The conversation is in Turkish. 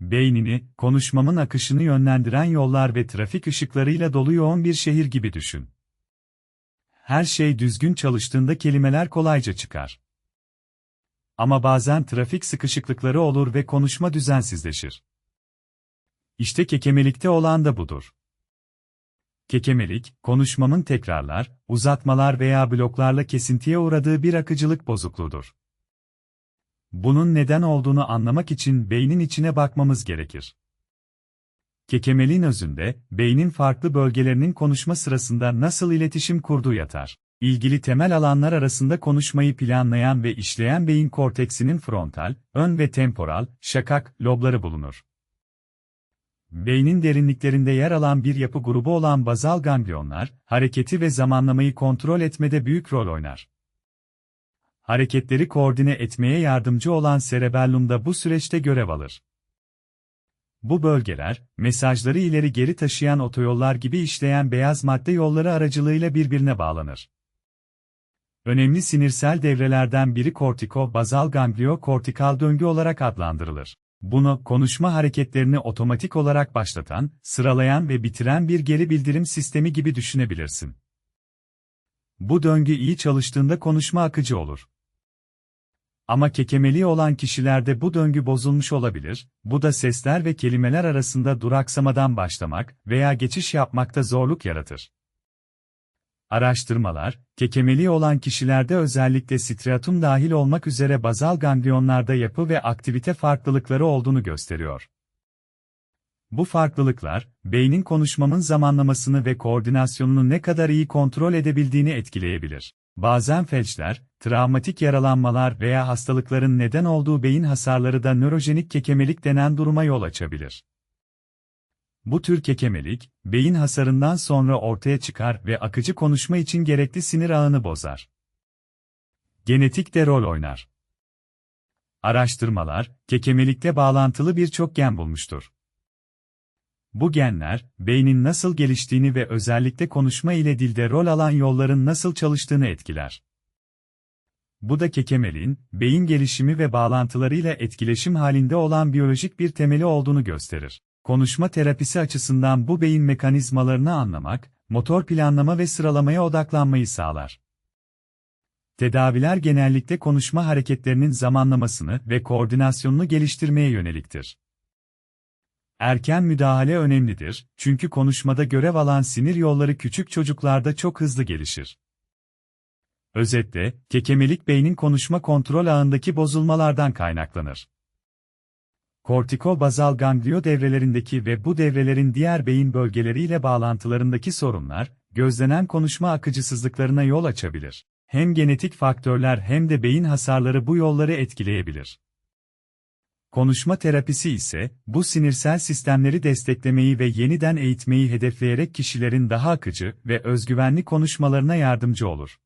Beynini, konuşmamın akışını yönlendiren yollar ve trafik ışıklarıyla dolu yoğun bir şehir gibi düşün. Her şey düzgün çalıştığında kelimeler kolayca çıkar. Ama bazen trafik sıkışıklıkları olur ve konuşma düzensizleşir. İşte kekemelikte olan da budur. Kekemelik, konuşmamın tekrarlar, uzatmalar veya bloklarla kesintiye uğradığı bir akıcılık bozukluğudur. Bunun neden olduğunu anlamak için beynin içine bakmamız gerekir. Kekemeliğin özünde, beynin farklı bölgelerinin konuşma sırasında nasıl iletişim kurduğu yatar. İlgili temel alanlar arasında konuşmayı planlayan ve işleyen beyin korteksinin frontal, ön ve temporal, şakak, lobları bulunur. Beynin derinliklerinde yer alan bir yapı grubu olan bazal ganglionlar, hareketi ve zamanlamayı kontrol etmede büyük rol oynar. Hareketleri koordine etmeye yardımcı olan cerebellum da bu süreçte görev alır. Bu bölgeler, mesajları ileri geri taşıyan otoyollar gibi işleyen beyaz madde yolları aracılığıyla birbirine bağlanır. Önemli sinirsel devrelerden biri kortiko-bazal ganglio-kortikal döngü olarak adlandırılır. Bunu, konuşma hareketlerini otomatik olarak başlatan, sıralayan ve bitiren bir geri bildirim sistemi gibi düşünebilirsin. Bu döngü iyi çalıştığında konuşma akıcı olur. Ama kekemeliği olan kişilerde bu döngü bozulmuş olabilir, bu da sesler ve kelimeler arasında duraksamadan başlamak veya geçiş yapmakta zorluk yaratır. Araştırmalar, kekemeliği olan kişilerde özellikle striatum dahil olmak üzere bazal ganglionlarda yapı ve aktivite farklılıkları olduğunu gösteriyor. Bu farklılıklar, beynin konuşmamın zamanlamasını ve koordinasyonunu ne kadar iyi kontrol edebildiğini etkileyebilir. Bazen felçler, travmatik yaralanmalar veya hastalıkların neden olduğu beyin hasarları da nörojenik kekemelik denen duruma yol açabilir. Bu tür kekemelik, beyin hasarından sonra ortaya çıkar ve akıcı konuşma için gerekli sinir ağını bozar. Genetik de rol oynar. Araştırmalar, kekemelikle bağlantılı birçok gen bulmuştur. Bu genler, beynin nasıl geliştiğini ve özellikle konuşma ile dilde rol alan yolların nasıl çalıştığını etkiler. Bu da kekemeliğin, beyin gelişimi ve bağlantılarıyla etkileşim halinde olan biyolojik bir temeli olduğunu gösterir. Konuşma terapisi açısından bu beyin mekanizmalarını anlamak, motor planlama ve sıralamaya odaklanmayı sağlar. Tedaviler genellikle konuşma hareketlerinin zamanlamasını ve koordinasyonunu geliştirmeye yöneliktir. Erken müdahale önemlidir, çünkü konuşmada görev alan sinir yolları küçük çocuklarda çok hızlı gelişir. Özetle, kekemelik beynin konuşma kontrol ağındaki bozulmalardan kaynaklanır. Kortiko-bazal ganglio devrelerindeki ve bu devrelerin diğer beyin bölgeleriyle bağlantılarındaki sorunlar, gözlenen konuşma akıcısızlıklarına yol açabilir. Hem genetik faktörler hem de beyin hasarları bu yolları etkileyebilir. Konuşma terapisi ise, bu sinirsel sistemleri desteklemeyi ve yeniden eğitmeyi hedefleyerek kişilerin daha akıcı ve özgüvenli konuşmalarına yardımcı olur.